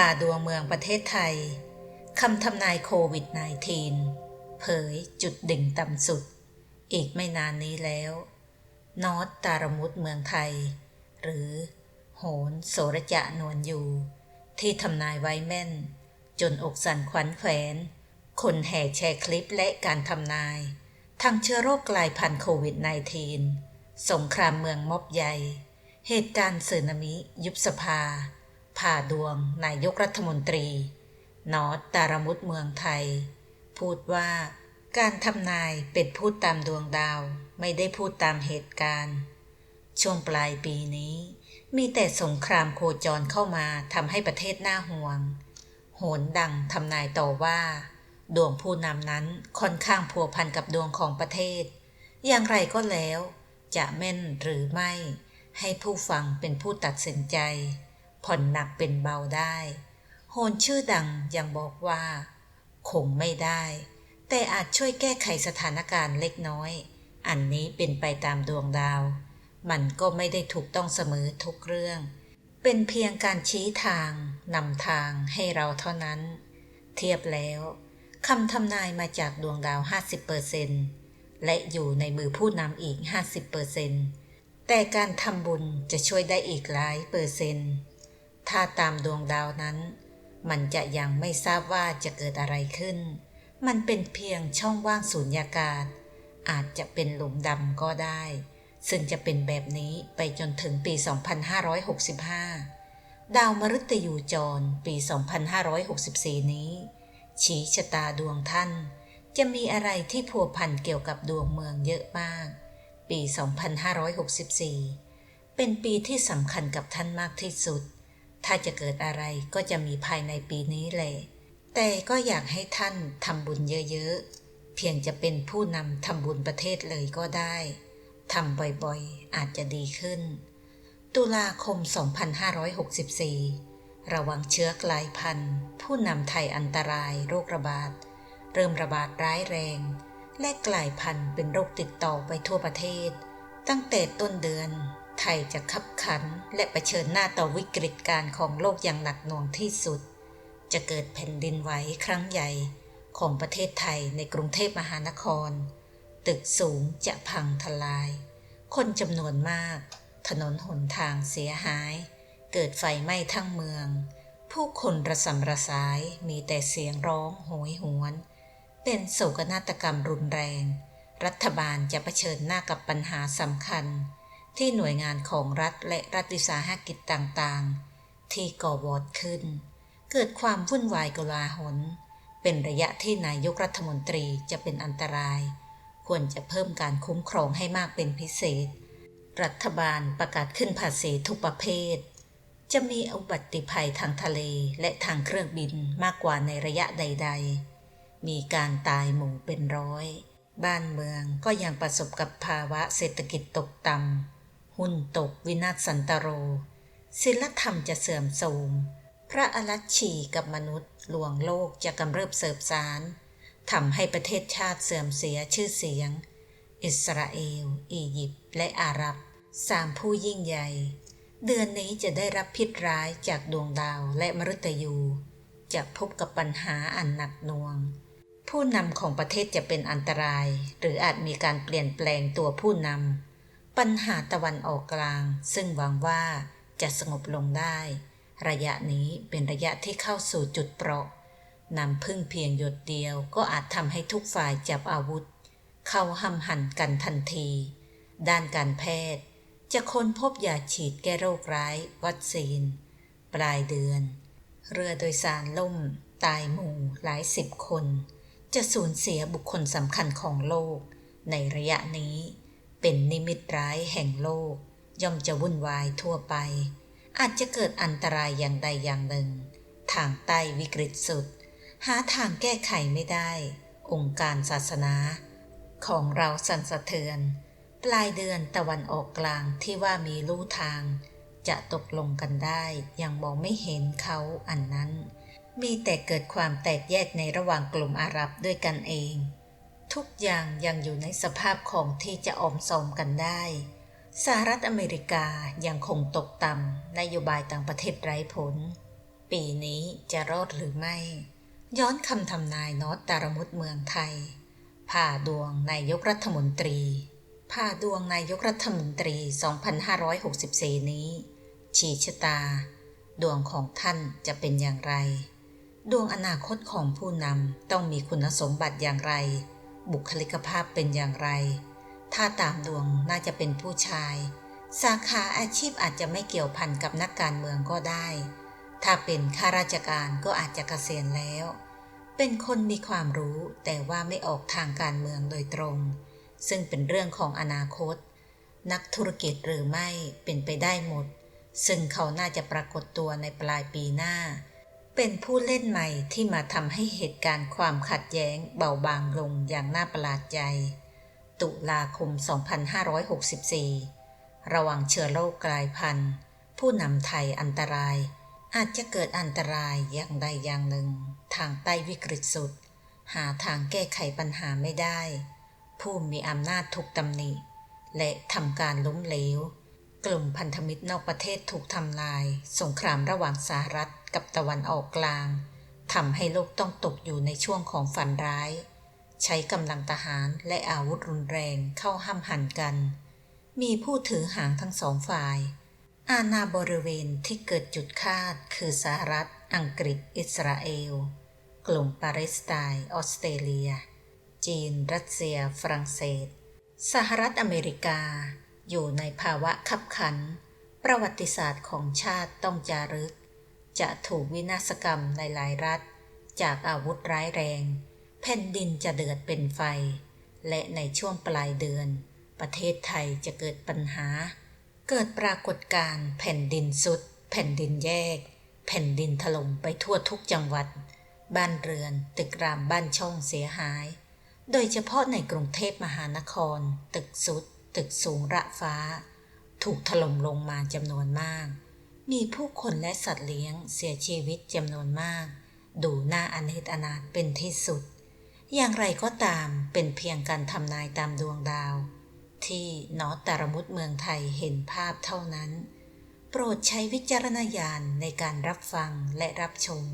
่าดวงเมืองประเทศไทย คำทำนายโควิด -19 เผยจุดดิ่งต่ำสุด อีกไม่นานนี้แล้ว นอตตารมุตเมืองไทย หรือ โหนโสรจะนวลอยู่ ที่ทำนายไว้แม่น จนอกสั่นขวัญแขวน คนแห่แชร์คลิปและการทำนาย ทั้งเชื้อโรคกลายพันธุ์โควิด -19 สงครามเมืองมอบใหญ่ เหตุการณ์สึนามิยุบสภา ผ่าดวงนายกรัฐมนตรี นอตตารมุตเมืองไทย พูดว่าการทำนายเป็นพูดตามดวงดาวไม่ได้พูดตามเหตุการณ์ ช่วงปลายปีนี้ มีแต่สงครามโคจรเข้ามาทำให้ประเทศน่าห่วง โหนดังทำนายต่อว่า ดวงผู้นำนั้นค่อนข้างพัวพันกับดวงของประเทศ อย่างไรก็แล้ว จะแม่นหรือไม่ ให้ผู้ฟังเป็นผู้ตัดสินใจ ผ่อนหนักเป็นเบาได้ โหนชื่อดังยังบอกว่า คงไม่ได้ แต่อาจช่วยแก้ไขสถานการณ์เล็กน้อย อันนี้เป็นไปตามดวงดาว มันก็ไม่ได้ถูกต้องเสมอทุกเรื่อง เป็นเพียงการชี้ทางนำทางให้เราเท่านั้น เทียบแล้วคำทำนายมาจากดวงดาว 50%และอยู่ในมือผู้นำอีก 50%แต่การทำบุญจะช่วยได้อีกหลายเปอร์เซ็นต์ ถ้าตามดวงดาวนั้น มันจะยังไม่ทราบว่าจะเกิดอะไรขึ้น มันเป็นเพียงช่องว่างสูญญากาศ อาจจะเป็นหลุมดำก็ได้ ซึ่งจะเป็นแบบนี้ไปจนถึงปี 2565 ดาวมฤตยูจรปี 2564 นี้ ชี้ชะตาดวงท่าน จะมีอะไรที่พัวพันเกี่ยวกับดวงเมืองเยอะมาก ปี 2564 เป็นปีที่สำคัญกับท่านมากที่สุด ถ้าจะเกิดอะไรก็จะมีภายในปีนี้แหละแต่ก็อยากให้ท่านทำบุญเยอะๆ เพียงจะเป็นผู้นำทำบุญประเทศเลยก็ได้ทำบ่อยๆ อาจจะดีขึ้น ตุลาคม 2564 ระวังเชื้อกลายพันธุ์ ผู้นำไทยอันตรายโรคระบาด เริ่มระบาดร้ายแรง และกลายพันธุ์เป็นโรคติดต่อไปทั่วประเทศ ตั้งแต่ต้นเดือน ไทยจะขับขันและะเผชิญหน้าต่อวิกฤตการของโลกอย่างหนักหน่วงที่สุด จะเกิดแผ่นดินไหวครั้งใหญ่ของประเทศไทยในกรุงเทพมหานคร ตึกสูงจะพังทลาย คนจำนวนมาก ถนนหนทางเสียหาย เกิดไฟไหม้ทั้งเมือง ผู้คนระสำระสายมีแต่เสียงร้องโหยหวน เป็นโศกนาฏกรรมรุนแรง รัฐบาลจะเผชิญหน้ากับปัญหาสำคัญ ที่หน่วยงานของรัฐและรัฐวิสาหกิจต่างๆ ที่ก่อวอดขึ้น เกิดความวุ่นวายกลาหล เป็นระยะที่นายกรัฐมนตรีจะเป็นอันตราย ควรจะเพิ่มการคุ้มครองให้มากเป็นพิเศษ รัฐบาลประกาศขึ้นภาษีทุกประเภท จะมีอุบัติภัยทางทะเลและทางเครื่องบินมากกว่าในระยะใด ๆ มีการตายหมู่เป็นร้อย บ้านเมืองก็ยังประสบกับภาวะเศรษฐกิจตกต่ำ หุ้นตกวินาศสันตโร ศิลธรรมจะเสื่อมโทรม พระอรัชชีกับมนุษย์ลวงโลกจะกำเริบเสบสารทำให้ประเทศชาติเสื่อมเสียชื่อเสียง อิสราเอล อียิปต์และอาหรับสามผู้ยิ่งใหญ่ เดือนนี้จะได้รับพิษร้ายจากดวงดาวและมฤตยู จะพบกับปัญหาอันหนักหน่วง ผู้นำของประเทศจะเป็นอันตราย หรืออาจมีการเปลี่ยนแปลงตัวผู้นำ ปัญหาตะวันออกกลาง ซึ่งหวังว่าจะสงบลงได้ ระยะนี้เป็นระยะที่เข้าสู่จุดเปราะนำพึ่งเพียงหยดเดียวก็อาจทำให้ทุกฝ่ายจับอาวุธ เข้าห้ำหั่นกันทันที ด้านการแพทย์ จะค้นพบยาฉีดแก้โรคร้าย วัคซีน ปลายเดือน เรือโดยสารล่ม ตายหมู่หลายสิบคน จะสูญเสียบุคคลสำคัญของโลก ในระยะนี้ เป็นนิมิตร้ายแห่งโลก ย่อมจะวุ่นวายทั่วไป อาจจะเกิดอันตรายอย่างใดอย่างหนึ่ง ทางใต้วิกฤตสุด หาทางแก้ไขไม่ได้ องค์การศาสนา ของเราสั่นสะเทือน ปลายเดือนตะวันออกกลางที่ว่ามีลู่ทาง จะตกลงกันได้ยังมองไม่เห็นเขาอันนั้น มีแต่เกิดความแตกแยกในระหว่างกลุ่มอาหรับด้วยกันเอง ทุกอย่างยังอยู่ในสภาพของที่จะอมสมกันได้สหรัฐอเมริกายังคงตกต่ำนโยบายต่างประเทศไร้ผล ปีนี้จะรอดหรือไม่ ย้อนคำทำนายนอตตารมุดเมืองไทย ผ่าดวงนายกรัฐมนตรี ผ่าดวงนายกรัฐมนตรี 2564 นี้ ชี้ชะตา ดวงของท่านจะเป็นอย่างไร ดวงอนาคตของผู้นำต้องมีคุณสมบัติอย่างไร บุคลิกภาพเป็นอย่างไร ถ้าตามดวงน่าจะเป็นผู้ชาย สาขาอาชีพอาจจะไม่เกี่ยวพันกับนักการเมืองก็ได้ ถ้าเป็นข้าราชการก็อาจจะเกษียณแล้ว เป็นคนมีความรู้แต่ว่าไม่ออกทางการเมืองโดยตรง ซึ่งเป็นเรื่องของอนาคต นักธุรกิจหรือไม่เป็นไปได้หมด ซึ่งเขาน่าจะปรากฏตัวในปลายปีหน้า เป็นผู้เล่นใหม่ที่มาทำให้เหตุการณ์ความขัดแย้งเบาบางลงอย่างน่าประหลาดใจ ตุลาคม 2564 ระวังเชื้อโรคกลายพันธุ์ ผู้นำไทยอันตราย อาจจะเกิดอันตรายอย่างใดอย่างหนึ่ง ทางใต้วิกฤตสุด หาทางแก้ไขปัญหาไม่ได้ ผู้มีอำนาจถูกตำหนิ และทำการล้มเหลว กลุ่มพันธมิตรนอกประเทศถูกทำลาย สงครามระหว่างสหรัฐ กับตะวันออกกลางทำให้โลกต้องตกอยู่ในช่วงของฝันร้าย ใช้กำลังทหารและอาวุธรุนแรงเข้าห้ามหันกัน มีผู้ถือหางทั้งสองฝ่าย อาณาบริเวณที่เกิดจุดคาดคือสหรัฐ อังกฤษ อิสราเอล กลุ่มปาเลสไตน์ออสเตรเลีย จีน รัสเซีย ฝรั่งเศส สหรัฐอเมริกา อยู่ในภาวะขับขัน ประวัติศาสตร์ของชาติต้องจารึก จะถูกวินาศกรรมในหลายรัฐ จากอาวุธร้ายแรง แผ่นดินจะเดือดเป็นไฟ และในช่วงปลายเดือน ประเทศไทยจะเกิดปัญหา เกิดปรากฏการณ์แผ่นดินสุด แผ่นดินแยก แผ่นดินถล่มไปทั่วทุกจังหวัด บ้านเรือนตึกรามบ้านช่องเสียหาย โดยเฉพาะในกรุงเทพมหานคร ตึกสุด ตึกสูงระฟ้า ถูกถล่มลงมาจำนวนมาก มีผู้คนและสัตว์เลี้ยงเสียชีวิตจำนวนมาก ดูน่าอเนจอนาถเป็นที่สุด อย่างไรก็ตามเป็นเพียงการทำนายตามดวงดาว ที่นอตตารมุตเมืองไทยเห็นภาพเท่านั้น โปรดใช้วิจารณญาณในการรับฟังและรับชม